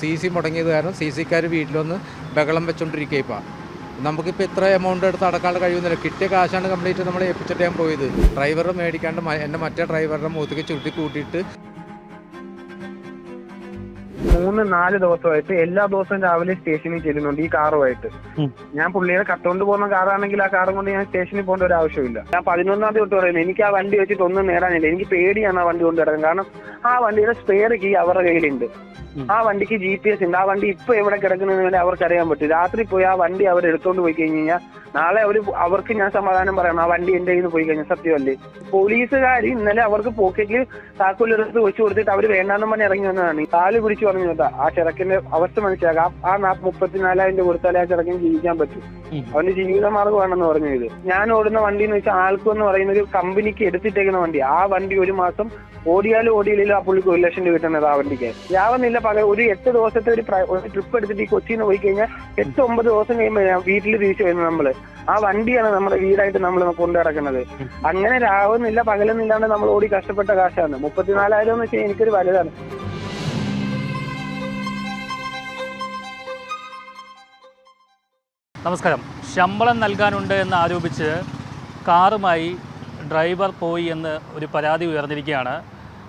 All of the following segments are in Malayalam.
സി സി മുടങ്ങിയത് കാരണം സി സിക്കാർ വീട്ടിലൊന്ന് ബഹളം വെച്ചോണ്ടിരിക്കുക ഇപ്പം. നമുക്കിപ്പോൾ ഇത്ര എമൗണ്ട് എടുത്ത് അടക്കാനുള്ള കഴിയുന്നില്ല കിട്ടിയ കാശാണ് കംപ്ലീറ്റ് നമ്മൾ ഏൽപ്പിച്ചിട്ട് ഞാൻ പോയത്. ഡ്രൈവർ മേടിക്കാണ്ട് എന്റെ മറ്റേ ഡ്രൈവറുടെ മുഖത്തേക്ക് ചുരുട്ടി കൂട്ടിയിട്ട് മൂന്ന് നാല് ദിവസമായിട്ട് എല്ലാ ദിവസവും രാവിലെ സ്റ്റേഷനിൽ ചെല്ലുന്നുണ്ട് ഈ കാറുമായിട്ട്. ഞാൻ പുള്ളിയുടെ കട്ടുകൊണ്ട് പോകുന്ന കാറാണെങ്കിൽ ആ കാറും കൊണ്ട് ഞാൻ സ്റ്റേഷനിൽ പോകേണ്ട ഒരു ആവശ്യമില്ല. ഞാൻ പതിനൊന്നാം തീയതി തൊട്ട് പറയുന്നത് എനിക്ക് ആ വണ്ടി വെച്ചിട്ട് ഒന്നും നേടാനില്ല. എനിക്ക് പേടിയാണ് ആ വണ്ടി കൊണ്ട് കിടക്കുന്നത് കാരണം ആ വണ്ടിയുടെ സ്പെയർ കീ അവരുടെ കയ്യിലുണ്ട്. ആ വണ്ടിക്ക് ജി പി എസ് ഉണ്ട്. ആ വണ്ടി ഇപ്പൊ എവിടെ കിടക്കുന്നതിന് വേണ്ടി അവർക്ക് അറിയാൻ പറ്റും. രാത്രി പോയി ആ വണ്ടി അവർ എടുത്തോണ്ട് പോയി കഴിഞ്ഞു കഴിഞ്ഞാൽ നാളെ അവർ അവർക്ക് ഞാൻ സമാധാനം പറയണം. ആ വണ്ടി എന്റെ കയ്യിൽ നിന്ന് പോയി കഴിഞ്ഞാൽ സത്യമല്ലേ? പോലീസുകാർ ഇന്നലെ അവർക്ക് പോക്കറ്റിൽ താക്കോലെടുത്ത് വെച്ച് കൊടുത്തിട്ട് അവർ വേണ്ടാന്ന് പറഞ്ഞ് ഇറങ്ങി വന്നതാണ്. കാൽ പിടിച്ച് പറഞ്ഞു കേട്ടാ ആ ചിറക്കിന്റെ അവസ്ഥ മനസ്സിലാക്കാം. ആ മുപ്പത്തിനാലായിരം രൂപ കൊടുത്താലേ ആ ചെറുക്കൻ ജീവിക്കാൻ പറ്റും. അവന്റെ അവന്റെ ജീവിതമാർഗമാണെന്ന് പറഞ്ഞു ഇത്. ഞാൻ ഓടുന്ന വണ്ടി എന്ന് വെച്ചാൽ ആൾക്കും എന്ന് പറയുന്ന ഒരു കമ്പനിക്ക് എടുത്തിട്ടേക്കുന്ന വണ്ടി. ആ വണ്ടി ഒരു മാസം ഓടിയാലും ഓടിയില്ലെങ്കിലും ആ പുള്ളിക്ക് ഒരു ലക്ഷം രൂപ കിട്ടുന്നത് ആ വണ്ടിക്ക്. യാവുന്നില്ല പക ഒരു എട്ട് ദിവസത്തെ ഒരു ട്രിപ്പ് എടുത്തിട്ട് ഈ കൊച്ചിയിൽ നിന്ന് പോയി കഴിഞ്ഞാൽ എട്ട് ഒമ്പത് ദിവസം കഴിയുമ്പോൾ വീട്ടിൽ തിരിച്ചു വരുന്നത് നമ്മൾ. ആ വണ്ടിയാണ് നമ്മുടെ വീടായിട്ട് നമ്മൾ കൊണ്ടു നടക്കുന്നത്. അങ്ങനെ രാവുന്നില്ല പകലൊന്നില്ലാണ്ട് നമ്മൾ ഓടി കഷ്ടപ്പെട്ട കാശാണ്. മുപ്പത്തിനാലായിരം എന്ന് വെച്ചാൽ എനിക്കൊരു വലുതാണ്. നമസ്കാരം. ശമ്പളം നൽകാനുണ്ട് എന്ന് ആരോപിച്ച് കാറുമായി ഡ്രൈവർ പോയി എന്ന് ഒരു പരാതി ഉയർന്നിരിക്കുകയാണ്.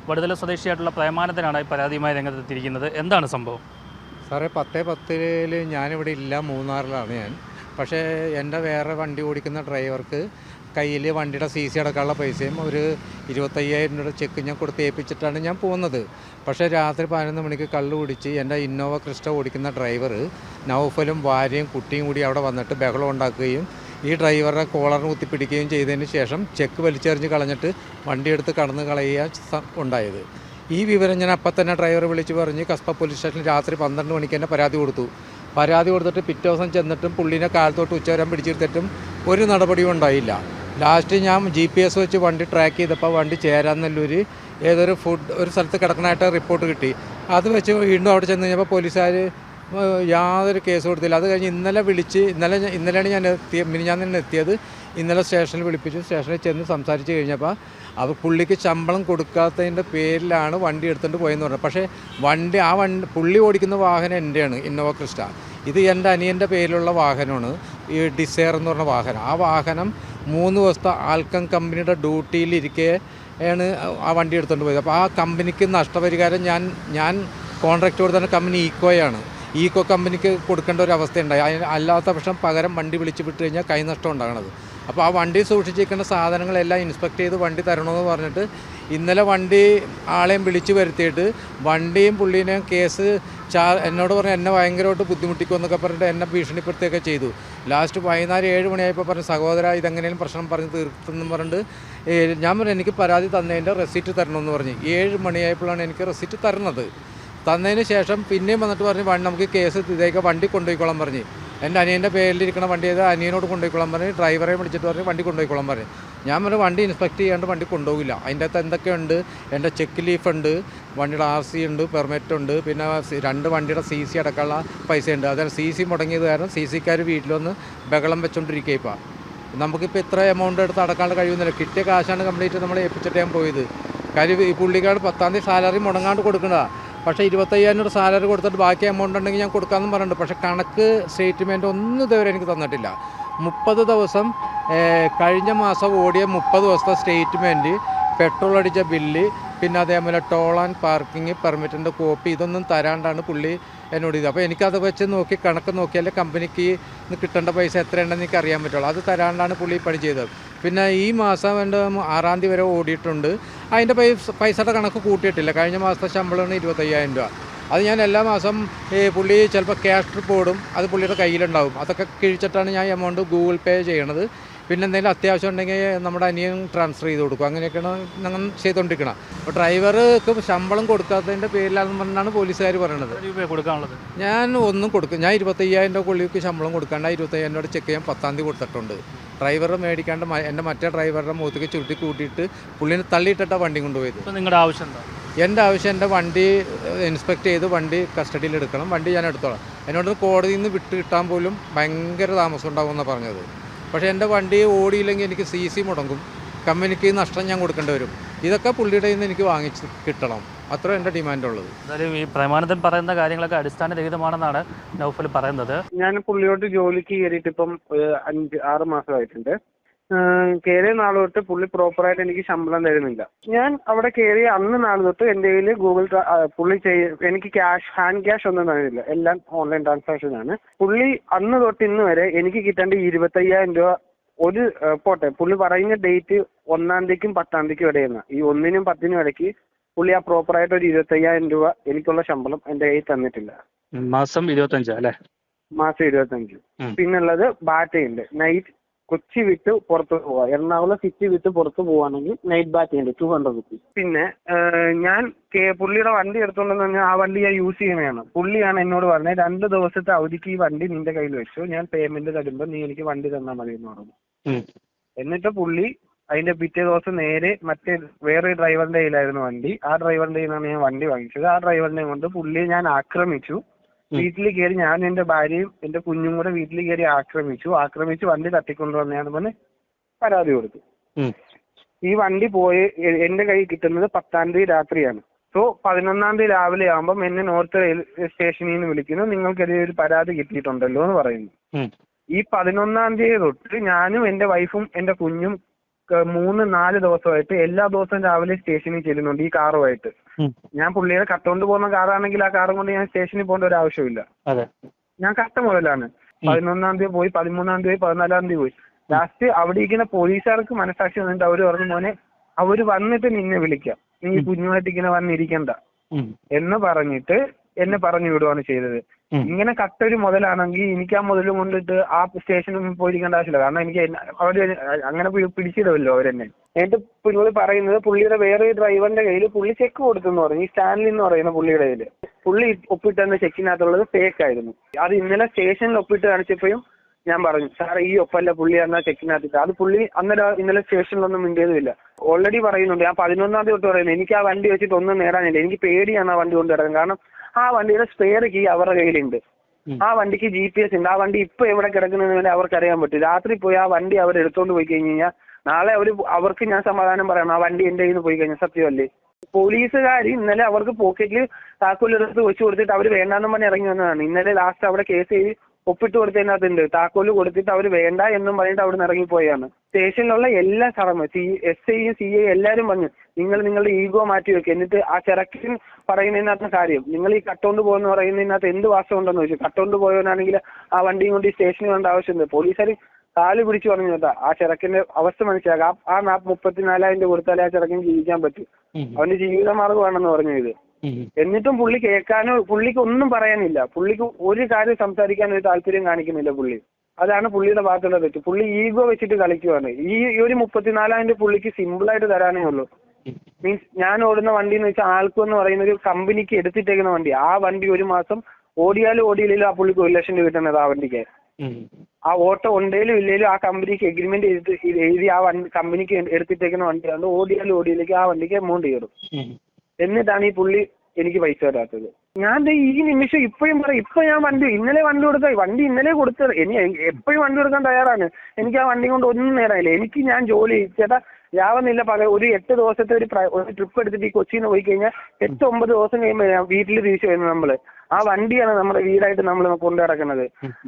വടുതല സ്വദേശിയായിട്ടുള്ള പ്രേമാനന്ദനാണ് ഈ പരാതിയുമായി രംഗത്തെത്തിയിരിക്കുന്നത്. എന്താണ് സംഭവം? സാറേ പത്തേ പത്തിൽ ഞാനിവിടെ ഇല്ല. മൂന്നാറിലാണ് ഞാൻ. പക്ഷേ എന്റെ വേറെ വണ്ടി ഓടിക്കുന്ന ഡ്രൈവർക്ക് കയ്യിൽ വണ്ടിയുടെ സി സി അടക്കാനുള്ള പൈസയും ഒരു ഇരുപത്തയ്യായിരം രൂപയുടെ ചെക്ക് ഞാൻ കൊടുത്ത് ഏൽപ്പിച്ചിട്ടാണ് ഞാൻ പോകുന്നത്. പക്ഷേ രാത്രി പതിനൊന്ന് മണിക്ക് കള്ള് കുടിച്ച് എന്റെ ഇന്നോവ ക്രിസ്റ്റ ഓടിക്കുന്ന ഡ്രൈവർ നൗഫലും ഭാര്യയും കുട്ടിയും കൂടി അവിടെ വന്നിട്ട് ബഹളം ഉണ്ടാക്കുകയും ഈ ഡ്രൈവറുടെ കോളറിന് കുത്തിപ്പിടിക്കുകയും ചെയ്തതിന് ശേഷം ചെക്ക് വലിച്ചെറിഞ്ഞ് കളഞ്ഞിട്ട് വണ്ടിയെടുത്ത് കടന്ന് കളയുക ഉണ്ടായത്. ഈ വിവരം ഞാൻ അപ്പം തന്നെ ഡ്രൈവറെ വിളിച്ച് പറഞ്ഞ് കസ്ബ പോലീസ് സ്റ്റേഷനിൽ രാത്രി പന്ത്രണ്ട് മണിക്ക് തന്നെ പരാതി കൊടുത്തു. പരാതി കൊടുത്തിട്ട് പിറ്റേ ദിവസം ചെന്നിട്ടും പുള്ളിനെ കാലത്തോട്ട് ഉച്ചവരം പിടിച്ചെടുത്തിട്ടും ഒരു നടപടിയും ഉണ്ടായില്ല. ലാസ്റ്റ് ഞാൻ ജി പി എസ് വെച്ച് വണ്ടി ട്രാക്ക് ചെയ്തപ്പോൾ വണ്ടി ചേരാന്നല്ലൊരു ഏതൊരു ഫുഡ് ഒരു സ്ഥലത്ത് കിടക്കണായിട്ട് റിപ്പോർട്ട് കിട്ടി. അത് വെച്ച് വീണ്ടും അവിടെ ചെന്ന് കഴിഞ്ഞപ്പോൾ പോലീസുകാർ യാതൊരു കേസ് കൊടുത്തില്ല. അത് കഴിഞ്ഞ് ഇന്നലെ വിളിച്ച് ഇന്നലെ ഇന്നലെയാണ് ഞാൻ എത്തിയ ഞാൻ തന്നെ എത്തിയത്. ഇന്നലെ സ്റ്റേഷനിൽ വിളിപ്പിച്ചു സ്റ്റേഷനിൽ ചെന്ന് സംസാരിച്ച് കഴിഞ്ഞപ്പോൾ അവർ പുള്ളിക്ക് ശമ്പളം കൊടുക്കാത്തതിന്റെ പേരിലാണ് വണ്ടി എടുത്തുകൊണ്ട് പോയെന്ന് പറഞ്ഞത് പക്ഷേ വണ്ടി ആ വണ്ടി പുള്ളി ഓടിക്കുന്ന വാഹനം എന്റെയാണ് ഇന്നോവ ക്രിസ്റ്റ. ഇത് എന്റെ അനിയന്റെ പേരിലുള്ള വാഹനമാണ്. ഈ ഡിസയർ എന്ന് പറഞ്ഞ വാഹനം. ആ വാഹനം മൂന്ന് ദിവസത്തെ ആൽക്കം കമ്പനിയുടെ ഡ്യൂട്ടിയിലിരിക്കെ ആണ് ആ വണ്ടി എടുത്തുകൊണ്ട് പോയത്. അപ്പോൾ ആ കമ്പനിക്ക് നഷ്ടപരിഹാരം ഞാൻ ഞാൻ കോൺട്രാക്ട് കൊടുത്ത കമ്പനി ഈക്കോയാണ്. ഈക്കോ കമ്പനിക്ക് കൊടുക്കേണ്ട ഒരു അവസ്ഥയുണ്ടായി. അല്ലാത്ത പക്ഷം പകരം വണ്ടി വിളിച്ച് വിട്ട് കഴിഞ്ഞാൽ കൈനഷ്ടം ഉണ്ടാകണത്. അപ്പോൾ ആ വണ്ടി സൂക്ഷിച്ചിരിക്കുന്ന സാധനങ്ങളെല്ലാം ഇൻസ്പെക്ട് ചെയ്ത് വണ്ടി തരണമെന്ന് പറഞ്ഞിട്ട് ഇന്നലെ വണ്ടി ആളെയും വിളിച്ചു വരുത്തിയിട്ട് വണ്ടിയും പുള്ളീനെയും കേസ് ചാ എന്നോട് പറഞ്ഞ് എന്നെ ഭയങ്കരമായിട്ട് ബുദ്ധിമുട്ടിക്കും എന്നൊക്കെ പറഞ്ഞിട്ട് എന്നെ ഭീഷണിപ്പെടുത്തുകയൊക്കെ ചെയ്തു. ലാസ്റ്റ് വൈകുന്നേരം ഏഴ് മണിയായപ്പോൾ പറഞ്ഞു സഹോദര ഇതെങ്ങനെയും പ്രശ്നം പറഞ്ഞ് തീർത്തെന്ന് പറഞ്ഞിട്ട് ഞാൻ പറഞ്ഞു എനിക്ക് പരാതി തന്നതിന്റെ റെസിപ്റ്റ് തരണമെന്ന് പറഞ്ഞു. ഏഴ് മണിയായപ്പോഴാണ് എനിക്ക് റെസിപ്റ്റ് തരുന്നത്. തന്നതിന് ശേഷം പിന്നെയും വന്നിട്ട് പറഞ്ഞു നമുക്ക് കേസ് ഇതേക്ക് വണ്ടി കൊണ്ടുപോയിക്കോളാൻ പറഞ്ഞു. എന്റെ അനിയന്റെ പേരിലിരിക്കണ വണ്ടി ചെയ്ത് അനിയനോട് കൊണ്ടുപോയിക്കൊള്ളാൻ പറഞ്ഞു ഡ്രൈവറെ വിളിച്ചിട്ട് പറഞ്ഞ് വണ്ടി കൊണ്ടുപോയിക്കൊള്ളാൻ പറഞ്ഞു. ഞാൻ പറഞ്ഞു വണ്ടി ഇൻസ്പെക്ട് ചെയ്യാണ്ട് വണ്ടി കൊണ്ടുപോകില്ല. അതിന്റെ അകത്ത് എന്തൊക്കെയുണ്ട് എന്റെ ചെക്ക് ലീഫ് ഉണ്ട് വണ്ടിയുടെ ആർ സി ഉണ്ട് പെർമിറ്റ് ഉണ്ട്. പിന്നെ രണ്ട് വണ്ടിയുടെ സി സി അടക്കമുള്ള ഉണ്ട്. അതായത് സി സി മുടങ്ങിയത് കാരണം സി സിക്കാർ വീട്ടിലൊന്ന് ബഹളം വെച്ചുകൊണ്ടിരിക്കുക ഇപ്പം. നമുക്കിപ്പോൾ ഇത്ര എമൗണ്ട് എടുത്ത് അടക്കാനുള്ള കഴിയുന്നില്ല കിട്ടിയ കാശാണ് കംപ്ലീറ്റ് നമ്മൾ ഏൽപ്പിച്ചിട്ട് ഞാൻ പോയത്. കാര്യം ഈ പുള്ളിക്കാട് പത്താം തീയതി സാലറി മുടങ്ങാണ്ട് കൊടുക്കുന്നതാണ് പക്ഷേ ഇരുപത്തയ്യായിരം രൂപ സാലറി കൊടുത്തിട്ട് ബാക്കി എമൗണ്ട് ഉണ്ടെങ്കിൽ ഞാൻ കൊടുക്കാമെന്ന് പറഞ്ഞിട്ടുണ്ട്. പക്ഷേ കണക്ക് സ്റ്റേറ്റ്മെന്റ് ഒന്നും ഇതുവരെ എനിക്ക് തന്നിട്ടില്ല. മുപ്പത് ദിവസം കഴിഞ്ഞ മാസം ഓടിയ മുപ്പത് ദിവസത്തെ സ്റ്റേറ്റ്മെന്റ് പെട്രോൾ അടിച്ച ബില്ല് പിന്നെ അതേപോലെ ടോൾ ആൻഡ് പാർക്കിംഗ് പെർമിറ്റിന്റെ കോപ്പി ഇതൊന്നും തരാണ്ടാണ് പുള്ളി എന്നോട് ഇത് അപ്പോൾ എനിക്കത് വെച്ച് നോക്കി കണക്ക് നോക്കിയാലേ കമ്പനിക്ക് കിട്ടേണ്ട പൈസ എത്രയുണ്ടെന്ന് എനിക്ക് അറിയാൻ പറ്റുള്ളൂ. അത് തരാണ്ടാണ് പുള്ളി പണി ചെയ്തത്. പിന്നെ ഈ മാസം എന്റെ ആറാം തീയതി വരെ ഓടിയിട്ടുണ്ട്. അതിന്റെ പൈസ പൈസയുടെ കണക്ക് കൂട്ടിയിട്ടില്ല. കഴിഞ്ഞ മാസത്തെ ശമ്പളമാണ് ഇരുപത്തയ്യായിരം രൂപ. അത് ഞാൻ എല്ലാ മാസം ഈ പുള്ളി ചിലപ്പോൾ ക്യാഷ് ട്രിപ്പ് ഓടും. അത് പുള്ളിയുടെ കയ്യിലുണ്ടാവും. അതൊക്കെ കിഴിച്ചിട്ടാണ് ഞാൻ എമൗണ്ട് ഗൂഗിൾ പേ ചെയ്യണത്. പിന്നെ എന്തെങ്കിലും അത്യാവശ്യം ഉണ്ടെങ്കിൽ നമ്മുടെ അനിയൻ ട്രാൻസ്ഫർ ചെയ്ത് കൊടുക്കും. അങ്ങനെയൊക്കെയാണ് ഞങ്ങൾ ചെയ്തുകൊണ്ടിരിക്കണം അപ്പോൾ ഡ്രൈവർക്ക് ശമ്പളം കൊടുക്കാത്തതിന്റെ പേരിലാണെന്ന് പറഞ്ഞാണ് പോലീസുകാർ പറയണത്. ഞാൻ ഒന്നും കൊടുക്കും ഞാൻ ഇരുപത്തയ്യായിരം രൂപ പുള്ളിക്ക് ശമ്പളം കൊടുക്കാണ്ട് ഇരുപത്തയ്യായിരം രൂപ ചെക്ക് ഞാൻ പത്താം തീയതി കൊടുത്തിട്ടുണ്ട്. ഡ്രൈവർ മേടിക്കാണ്ട് എന്റെ മറ്റേ ഡ്രൈവറുടെ മുഖത്തേക്ക് ചുരുട്ടി കൂട്ടിയിട്ട് പുള്ളിനെ തള്ളിയിട്ടിട്ടാണ് വണ്ടി കൊണ്ടുപോയത്. നിങ്ങളുടെ ആവശ്യം എന്താ? എന്റെ ആവശ്യം എന്റെ വണ്ടി ഇൻസ്പെക്ട് ചെയ്ത് വണ്ടി കസ്റ്റഡിയിൽ എടുക്കണം. വണ്ടി ഞാൻ എടുത്തോളാം. എന്നോട് കോടതിയിൽ നിന്ന് വിട്ട് കിട്ടാൻ പോലും ഭയങ്കര താമസം ഉണ്ടാകുമെന്നാണ് പറഞ്ഞത്. പക്ഷേ എന്റെ വണ്ടി ഓടിയില്ലെങ്കിൽ എനിക്ക് സി സി മുടങ്ങും. കമ്പനിക്ക് നഷ്ടം ഞാൻ കൊടുക്കേണ്ടി വരും. ഇതൊക്കെ പുള്ളിയുടെ നിന്ന് എനിക്ക് വാങ്ങിച്ച് കിട്ടണം. അത്ര എന്റെ ഡിമാൻഡുള്ളത് എന്തായാലും ഈ പ്രമാനത്തിൽ പറയുന്ന കാര്യങ്ങളൊക്കെ അടിസ്ഥാനരഹിതമാണെന്നാണ് നൗഫൽ പറയുന്നത്. ഞാൻ പുള്ളിയോട്ട് ജോലിക്ക് കയറിയിട്ട് ഇപ്പം അഞ്ച് ആറ് മാസമായിട്ടുണ്ട്. കയറിയ നാൾ തൊട്ട് പുള്ളി പ്രോപ്പറായിട്ട് എനിക്ക് ശമ്പളം തരുന്നില്ല. ഞാൻ അവിടെ കയറിയ അന്ന് നാൾ തൊട്ട് എന്റെ കയ്യിൽ ഗൂഗിൾ പുള്ളി ചെയ്യ എനിക്ക് ക്യാഷ് ഹാൻഡ് ക്യാഷ് ഒന്നും തന്നില്ല എല്ലാം ഓൺലൈൻ ട്രാൻസാക്ഷൻ ആണ്. പുള്ളി അന്ന് തൊട്ട് ഇന്ന് വരെ എനിക്ക് കിട്ടേണ്ട ഇരുപത്തയ്യായിരം രൂപ ഒരു പോട്ടെ പുള്ളി പറയുന്ന ഡേറ്റ് ഒന്നാം തീയതിക്കും പത്താം തീയതിക്കും ഇടയെന്ന. ഈ ഒന്നിനും പത്തിനും ഇടയ്ക്ക് പുള്ളി ആ പ്രോപ്പറായിട്ട് ഒരു ഇരുപത്തയ്യായിരം രൂപ എനിക്കുള്ള ശമ്പളം എന്റെ കയ്യിൽ തന്നിട്ടില്ല. മാസം ഇരുപത്തഞ്ച് അല്ലേ? മാസം ഇരുപത്തഞ്ച്. പിന്നുള്ളത് ബാറ്റയുണ്ട് നൈറ്റ് കൊച്ചി വിട്ട് പുറത്ത് പോവാ. എറണാകുളം സിറ്റി വിട്ട് പുറത്ത് പോവാണെങ്കിൽ നൈറ്റ് ബാറ്റയുണ്ട് ടു ഹൺഡ്രഡ് റുപ്പീസ് പിന്നെ ഏഹ്, ഞാൻ കേ- പുള്ളിയുടെ വണ്ടി എടുത്തോണ്ടെന്ന് പറഞ്ഞാൽ ആ വണ്ടി ഞാൻ യൂസ് ചെയ്യുന്നതാണ്. പുള്ളിയാണ് എന്നോട് പറഞ്ഞത് രണ്ട് ദിവസത്തെ അവധിക്ക് ഈ വണ്ടി നിന്റെ കയ്യിൽ വെച്ചു. ഞാൻ പേയ്മെന്റ് തരുമ്പോൾ നീ എനിക്ക് വണ്ടി തന്നാൽ മതി എന്ന് പറഞ്ഞു എന്നിട്ട് പുള്ളി അതിന്റെ പിറ്റേ ദിവസം നേരെ മറ്റേ വേറെ ഡ്രൈവറിന്റെ കയ്യിലായിരുന്നു വണ്ടി. ആ ഡ്രൈവറിന്റെ കയ്യിൽ നിന്നാണ് ഞാൻ വണ്ടി വാങ്ങിച്ചത്. ആ ഡ്രൈവറിനെ കൊണ്ട് പുള്ളിയെ ഞാൻ ആക്രമിച്ചു. വീട്ടിൽ കയറി ഞാൻ എന്റെ ഭാര്യയും എന്റെ കുഞ്ഞും കൂടെ വീട്ടിൽ കയറി ആക്രമിച്ചു. ആക്രമിച്ച് വണ്ടി തട്ടിക്കൊണ്ടുവന്നതാണ് പറഞ്ഞ് പരാതി കൊടുത്തു. ഈ വണ്ടി പോയി എന്റെ കയ്യിൽ കിട്ടുന്നത് പത്താം തീയതി രാത്രിയാണ്. സോ പതിനൊന്നാം തീയതി രാവിലെ ആകുമ്പം എന്നെ നോർത്ത് റെയിൽവേ സ്റ്റേഷനിൽ നിന്ന് വിളിക്കുന്നു. നിങ്ങൾക്കെതിരെ ഒരു പരാതി കിട്ടിയിട്ടുണ്ടല്ലോ എന്ന് പറയുന്നു. ഈ പതിനൊന്നാം തീയതി തൊട്ട് ഞാനും എന്റെ വൈഫും എന്റെ കുഞ്ഞും മൂന്ന് നാല് ദിവസമായിട്ട് എല്ലാ ദിവസവും രാവിലെ സ്റ്റേഷനിൽ ചെല്ലുന്നുണ്ട് ഈ കാറുമായിട്ട്. ഞാൻ പുള്ളിയെ കട്ടുകൊണ്ട് പോകുന്ന കാറാണെങ്കിൽ ആ കാറും കൊണ്ട് ഞാൻ സ്റ്റേഷനിൽ പോകേണ്ട ഒരു ആവശ്യമില്ല ഞാൻ കട്ട മുതലാണ്. പതിനൊന്നാം തീയതി പോയി പതിമൂന്നാം തീയതി പോയി പതിനാലാം തീയതി പോയി. ലാസ്റ്റ് അവിടെ ഇരിക്കുന്ന പോലീസുകാർക്ക് മനസാക്ഷി വന്നിട്ട് അവർ പറഞ്ഞു മോനെ അവർ വന്നിട്ട് നിന്നെ വിളിക്കാം. നീ കുഞ്ഞുമായിട്ട് ഇങ്ങനെ വന്നിരിക്കണ്ട. എന്ന് പറഞ്ഞിട്ട് എന്നെ പറഞ്ഞു വിടുവാണ് ചെയ്തത്. ഇങ്ങനെ കട്ടൊരു മുതലാണെങ്കിൽ എനിക്ക് ആ മുതൽ കൊണ്ടിട്ട് ആ സ്റ്റേഷനിൽ പോയിരിക്കേണ്ട ആവശ്യമില്ല. കാരണം എനിക്ക് അവർ അങ്ങനെ പിടിച്ചിടുമല്ലോ അവരെന്നെ. എന്നിട്ട് പുള്ളി പറയുന്നത് പുള്ളിയുടെ വേറെ ഡ്രൈവറിന്റെ കയ്യിൽ പുള്ളി ചെക്ക് കൊടുത്തെന്ന് പറഞ്ഞു. ഈ സ്റ്റാൻലി എന്ന് പറയുന്ന പുള്ളിയുടെ കയ്യിൽ പുള്ളി ഒപ്പിട്ടെന്ന ചെക്കിനകത്തുള്ളത് ഫേക്ക് ആയിരുന്നു. അത് ഇന്നലെ സ്റ്റേഷനിൽ ഒപ്പിട്ട് കാണിച്ചപ്പോഴും ഞാൻ പറഞ്ഞു സാറേ ഈ ഒപ്പല്ല പുള്ളി എന്നാ ചെക്കിനകത്തിട്ട്. അത് പുള്ളി അന്നേരം ഇന്നലെ സ്റ്റേഷനിലൊന്നും മിണ്ടിയതുമില്ല. ഓൾറെഡി പറയുന്നുണ്ട്. ഞാൻ പതിനൊന്നാം തീയതി തൊട്ട് പറയുന്നത് എനിക്ക് ആ വണ്ടി വെച്ചിട്ട് ഒന്നും നേടാനില്ല. എനിക്ക് പേടിയാണ് ആ വണ്ടി കൊണ്ട് നടക്കാൻ. കാരണം ആ വണ്ടിയുടെ സ്പെയർ കീ അവരുടെ കയ്യിലുണ്ട്. ആ വണ്ടിക്ക് ജി പി എസ് ഉണ്ട്. ആ വണ്ടി ഇപ്പൊ എവിടെ കിടക്കുന്നതെന്ന് വരെ അവർക്ക് അറിയാൻ പറ്റും. രാത്രി പോയി ആ വണ്ടി അവർ എടുത്തോണ്ട് പോയി കഴിഞ്ഞു കഴിഞ്ഞാൽ നാളെ അവർ അവർക്ക് ഞാൻ സമാധാനം പറയണം. ആ വണ്ടി എന്റെ കയ്യിൽ നിന്ന് പോയി കഴിഞ്ഞാൽ സത്യമല്ലേ? പോലീസുകാർ ഇന്നലെ അവർക്ക് പോക്കറ്റിൽ താക്കോലെടുത്ത് വെച്ച് കൊടുത്തിട്ട് അവർ വേണ്ടാന്നും പറഞ്ഞ് ഇറങ്ങി വന്നതാണ്. ഇന്നലെ ലാസ്റ്റ് അവിടെ കേസ് ചെയ്ത് ഒപ്പിട്ട് കൊടുത്തതിനകത്തുണ്ട്. താക്കോൽ കൊടുത്തിട്ട് അവർ വേണ്ട എന്നും പറഞ്ഞിട്ട് അവിടെ നിന്ന് ഇറങ്ങിപ്പോയാണ് സ്റ്റേഷനിലുള്ള എല്ലാ സാറന്മാർ സി എസ് ഐയും സി ഐ എല്ലാവരും പറഞ്ഞു നിങ്ങൾ നിങ്ങളുടെ ഈഗോ മാറ്റി വെക്കുക എന്നിട്ട് ആ ചെറുക്കൻ പറയുന്നതിനകത്ത് കാര്യം നിങ്ങൾ ഈ കട്ടോണ്ട് പോകുന്ന പറയുന്നതിനകത്ത് എന്ത് വാസം ഉണ്ടെന്ന് ചോദിച്ചു. കട്ടോണ്ട് പോയവനാണെങ്കിൽ ആ വണ്ടിയും കൊണ്ട് ഈ സ്റ്റേഷനിൽ വേണ്ട ആവശ്യമുണ്ട് പോലീസുകാർ കാൽ പിടിച്ചു പറഞ്ഞു കേട്ടാ ആ ചെറുക്കന്റെ അവസ്ഥ മനസ്സിലാക്കാം. ആ- ആ നാ- മുപ്പത്തിനാലായിരം രൂപ കൊടുത്താലേ ആ ചെറുക്കൻ ജീവിക്കാൻ പറ്റൂ. അവന്റെ ജീവിത മാർഗമാണെന്ന് പറഞ്ഞു ഇത്. എന്നിട്ടും പുള്ളി കേൾക്കാനോ പുള്ളിക്ക് ഒന്നും പറയാനില്ല. പുള്ളിക്ക് ഒരു കാര്യം സംസാരിക്കാൻ ഒരു താല്പര്യം കാണിക്കുന്നില്ല പുള്ളി. അതാണ് പുള്ളിയുടെ ഭാഗത്തുള്ള തെറ്റ്. പുള്ളി ഈഗോ വെച്ചിട്ട് കളിക്കുവാണ്. ഈ ഒരു മുപ്പത്തിനാലായിരം രൂപ പുള്ളിക്ക് സിമ്പിൾ ആയിട്ട് തരാനേ ഉള്ളൂ മീൻസ് ഞാൻ ഓടുന്ന വണ്ടി എന്ന് വെച്ചാൽ ആൾക്കും എന്ന് പറയുന്ന ഒരു കമ്പനിക്ക് എടുത്തിട്ടേക്കുന്ന വണ്ടി. ആ വണ്ടി ഒരു മാസം ഓടിയാലും ഓടിയില്ലെങ്കിലും ആ പുള്ളിക്ക് ഒരു ലക്ഷം രൂപ കിട്ടുന്നത് ആ വണ്ടിക്ക്. ആ ഓട്ടോ ഉണ്ടേലും ഇല്ലേലും ആ കമ്പനിക്ക് എഗ്രിമെന്റ് എഴുതി എഴുതി ആ വണ്ടി കമ്പനിക്ക് എടുത്തിട്ടേക്കുന്ന വണ്ടിയാണ് ഓടിയാലും ഓടിയില്ലെങ്കിൽ ആ വണ്ടിക്ക് എമൗണ്ട് കയറും. എന്നിട്ടാണ് ഈ പുള്ളി എനിക്ക് പൈസ തരാത്തത്. ഞാൻ ഈ നിമിഷം ഇപ്പോഴും പറയും ഇപ്പൊ ഞാൻ വണ്ടി ഇന്നലെ വണ്ടി കൊടുത്ത വണ്ടി ഇന്നലെ കൊടുത്തത്. ഇനി എപ്പോഴും വണ്ടി കൊടുക്കാൻ തയ്യാറാണ്. എനിക്ക് ആ വണ്ടി കൊണ്ട് ഒന്നും നേടാനില്ല എനിക്ക് ഞാൻ ജോലി ചേട്ടാ യാവുന്നില്ല പക ഒരു എട്ട് ദിവസത്തെ ഒരു ഒരു ട്രിപ്പ് എടുത്തിട്ട് ഈ കൊച്ചിയിൽ നിന്ന് പോയി കഴിഞ്ഞാൽ എട്ട് ഒമ്പത് ദിവസം കഴിയുമ്പോൾ വീട്ടിൽ തിരിച്ചു വരുന്നത് നമ്മൾ. ആ വണ്ടിയാണ് നമ്മുടെ വീടായിട്ട് നമ്മൾ കൊണ്ടു നടക്കുന്നത്.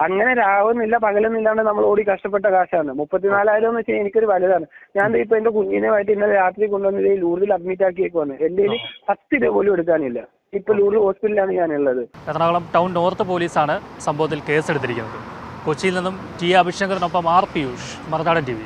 അങ്ങനെ രാവുന്നില്ല പകലൊന്നില്ലാണ്ട് നമ്മൾ ഓടി കഷ്ടപ്പെട്ട കാശാണ്. മുപ്പത്തിനാലായിരം എന്ന് വെച്ചാൽ എനിക്കൊരു വലുതാണ്. ഞാൻ ദേ ഇപ്പൊ എന്റെ കുഞ്ഞിനെ ഇന്നലെ രാത്രി കൊണ്ടുവന്നത് ലൂറിൽ അഡ്മിറ്റ് ആക്കിയേക്കുവാണ്. എന്റെ കയ്യിൽ പത്ത് രൂപ പോലും എടുക്കാനില്ല. ഇപ്പൊ ലൂറിൽ ഹോസ്പിറ്റലിലാണ് ഞാനുള്ളത്. എറണാകുളം ടൗൺ നോർത്ത് പോലീസാണ് സംഭവത്തിൽ കേസെടുത്തിരിക്കുന്നത്. കൊച്ചിയിൽ നിന്നും T അഭിഷേകറിനൊപ്പം R Piyush Marunadan T V.